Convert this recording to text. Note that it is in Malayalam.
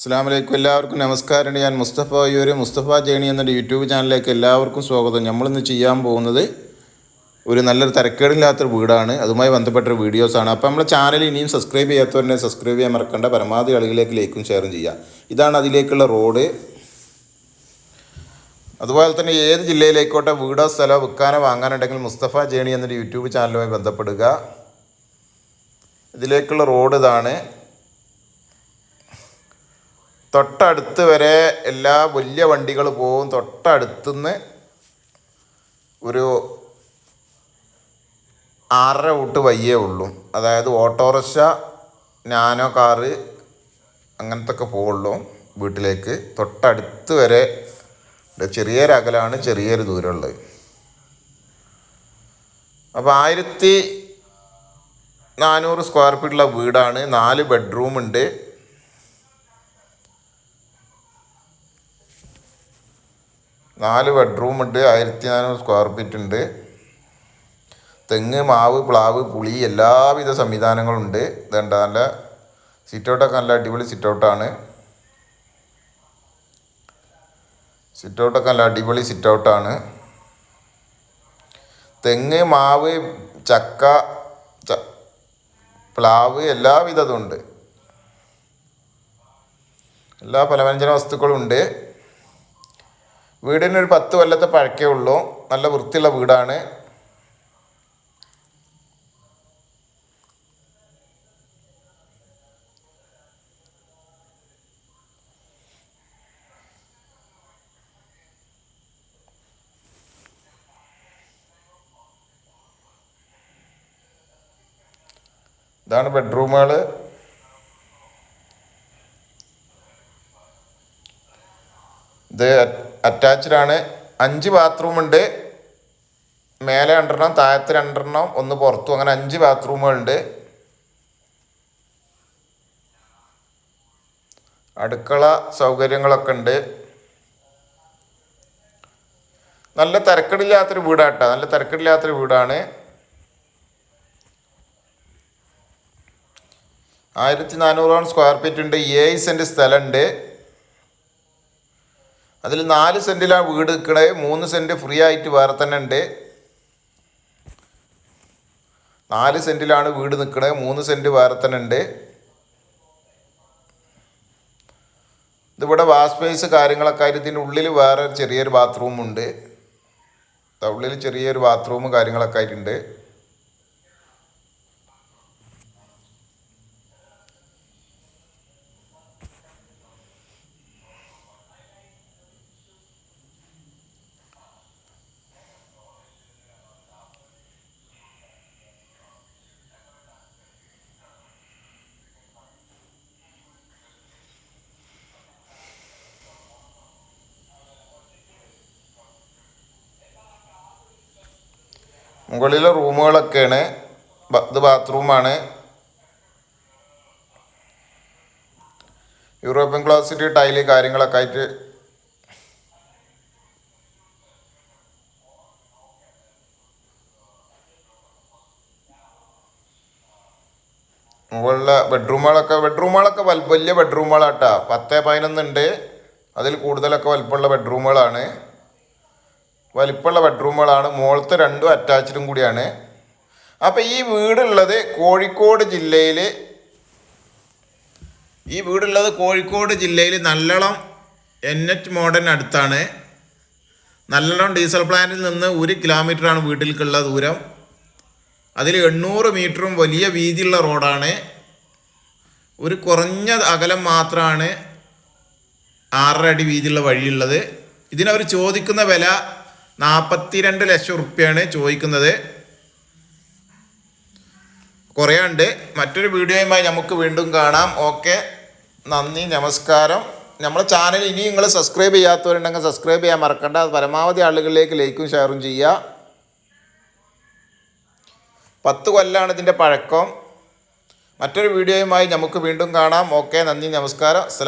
അസ്സാം വലൈക്കും എല്ലാവർക്കും നമസ്കാരം. ഞാൻ മുസ്തഫ അയ്യൂർ മുസ്തഫ ജേണി എന്നൊരു യൂട്യൂബ് ചാനലിലേക്ക് എല്ലാവർക്കും സ്വാഗതം. നമ്മളിന്ന് ചെയ്യാൻ പോകുന്നത് ഒരു നല്ലൊരു തിരക്കേടില്ലാത്തൊരു വീടാണ്. അതുമായി ബന്ധപ്പെട്ട വീഡിയോസാണ് അപ്പോൾ നമ്മുടെ ചാനൽ ഇനിയും സബ്സ്ക്രൈബ് ചെയ്യാത്തവരെ സബ്സ്ക്രൈബ് ചെയ്യാൻ മറക്കേണ്ട. പരമാവധി ആളുകളിലേക്ക് ലൈക്കും ഷെയറും ചെയ്യുക. ഇതാണ് അതിലേക്കുള്ള റോഡ് അതുപോലെ തന്നെ ഏത് ജില്ലയിലേക്കോട്ടെ വീടോ സ്ഥലമോ വിൽക്കാനോ വാങ്ങാനുണ്ടെങ്കിൽ മുസ്തഫ ജേണി എന്നൊരു യൂട്യൂബ് ചാനലുമായി ബന്ധപ്പെടുക. ഇതിലേക്കുള്ള റോഡ് ഇതാണ്. തൊട്ടടുത്ത് വരെ എല്ലാ വലിയ വണ്ടികൾ പോകും. തൊട്ടടുത്തുനിന്ന് ഒരു ആറര തൊട്ട് വയ്യേ ഉള്ളൂ. അതായത് ഓട്ടോറിക്ഷ നാനോ കാറ് അങ്ങനത്തെ ഒക്കെ പോവുള്ളൂ വീട്ടിലേക്ക്. തൊട്ടടുത്ത് വരെ ചെറിയൊരു അകലാണ് ചെറിയൊരു ദൂരമുള്ളത്. അപ്പോൾ ആയിരത്തി നാനൂറ് സ്ക്വയർ ഫീറ്റുള്ള വീടാണ്. നാല് ബെഡ്റൂം നാല് ബെഡ്റൂം ഉണ്ട് ആയിരത്തി നാനൂറ് സ്ക്വയർ ഫീറ്റ് ഉണ്ട്. തെങ്ങ് മാവ് പ്ലാവ് പുളി എല്ലാവിധ സംവിധാനങ്ങളും ഉണ്ട് ഇതുണ്ട് നല്ല സിറ്റൗട്ടൊക്കെ നല്ല അടിപൊളി സിറ്റൗട്ടാണ് സിറ്റൗട്ടൊക്കെ നല്ല അടിപൊളി സിറ്റൗട്ടാണ് തെങ്ങ് മാവ് ചക്ക പ്ലാവ് എല്ലാവിധതും ഉണ്ട്. എല്ലാ പലവ്യഞ്ജന വസ്തുക്കളും ഉണ്ട്. വീടിന് ഒരു പത്ത് കൊല്ലത്തെ പഴക്കേ ഉള്ളൂ. നല്ല വൃത്തിയുള്ള വീടാണ്. ഇതാണ് ബെഡ്റൂമുകൾ ഇത് അറ്റാച്ച്ഡ് ആണ്. അഞ്ച് ബാത്റൂമുണ്ട് മേലെ രണ്ടെണ്ണം താഴത്ത് രണ്ടെണ്ണം ഒന്ന് പുറത്തും. അങ്ങനെ അഞ്ച് ബാത്റൂമുകളുണ്ട് അടുക്കള സൗകര്യങ്ങളൊക്കെ ഉണ്ട്. നല്ല തിരക്കടില്ലാത്തൊരു വീടാട്ടോ. നല്ല തിരക്കടില്ലാത്തൊരു വീടാണ്. ആയിരത്തി നാനൂറോളം സ്ക്വയർ ഫീറ്റ് ഉണ്ട്. ഏഴ് സെന്റ് സ്ഥലമുണ്ട്. അതിൽ നാല് സെന്റിലാണ് വീട് നിൽക്കണത് മൂന്ന് സെന്റ് ഫ്രീ ആയിട്ട് വേറെ തന്നെ ഉണ്ട്. നാല് സെന്റിലാണ് വീട് നിൽക്കണത് മൂന്ന് സെന്റ് വേറെ തന്നെ ഉണ്ട്. ഇതിവിടെ വാഷ് സ്പേസ് കാര്യങ്ങളൊക്കെ ആയിട്ട് ഇതിന്റെ ഉള്ളിൽ വേറെ ചെറിയൊരു ബാത്റൂമുണ്ട് ഉള്ളിൽ ചെറിയൊരു ബാത്റൂം കാര്യങ്ങളൊക്കെ ആയിട്ടുണ്ട്. മുകളിലെ റൂമുകളൊക്കെയാണ്. ഇത് ബാത്റൂമാണ്. യൂറോപ്യൻ ക്ലോസിറ്റ് ടൈൽ കാര്യങ്ങളൊക്കെ ആയിട്ട്. മുകളിലെ ബെഡ്റൂമുകളൊക്കെ ബെഡ്റൂമുകളൊക്കെ വലിയ ബെഡ്റൂമുകളാട്ടാ. പത്ത് പതിനൊന്നുണ്ട്. അതിൽ കൂടുതലൊക്കെ വലിപ്പമുള്ള ബെഡ്റൂമുകളാണ്. വലിപ്പമുള്ള ബെഡ്റൂമുകളാണ് മുകളത്തെ രണ്ടും അറ്റാച്ച്ഡും കൂടിയാണ്. അപ്പോൾ ഈ വീടുള്ളത് കോഴിക്കോട് ജില്ലയിൽ ഈ വീടുള്ളത് കോഴിക്കോട് ജില്ലയിൽ നല്ലളം എൻ എച്ച് മോഡലിന് അടുത്താണ്. നല്ലളം ഡീസൽ പ്ലാന്റിൽ നിന്ന് ഒരു കിലോമീറ്ററാണ് വീട്ടിലേക്കുള്ള ദൂരം. അതിൽ എണ്ണൂറ് മീറ്ററും വലിയ വീതിയുള്ള റോഡാണ് ഒരു കുറഞ്ഞ അകലം മാത്രമാണ് ആറര അടി വീതിയുള്ള വഴിയുള്ളത്. ഇതിനവർ ചോദിക്കുന്ന വില നാൽപ്പത്തിരണ്ട് ലക്ഷം റുപ്യാണ് ചോദിക്കുന്നത്. കുറേ ഉണ്ട്. മറ്റൊരു വീഡിയോയുമായി നമുക്ക് വീണ്ടും കാണാം. ഓക്കെ. നന്ദി നമസ്കാരം. നമ്മുടെ ചാനൽ ഇനി നിങ്ങൾ സബ്സ്ക്രൈബ് ചെയ്യാത്തവരുണ്ടെങ്കിൽ സബ്സ്ക്രൈബ് ചെയ്യാൻ മറക്കണ്ട. പരമാവധി ആളുകളിലേക്ക് ലൈക്കും ഷെയറും ചെയ്യുക. പത്ത് കൊല്ലാണ് ഇതിന്റെ പഴക്കം. മറ്റൊരു വീഡിയോയുമായി നമുക്ക് വീണ്ടും കാണാം. ഓക്കെ. നന്ദി നമസ്കാരം. അസ്സലാം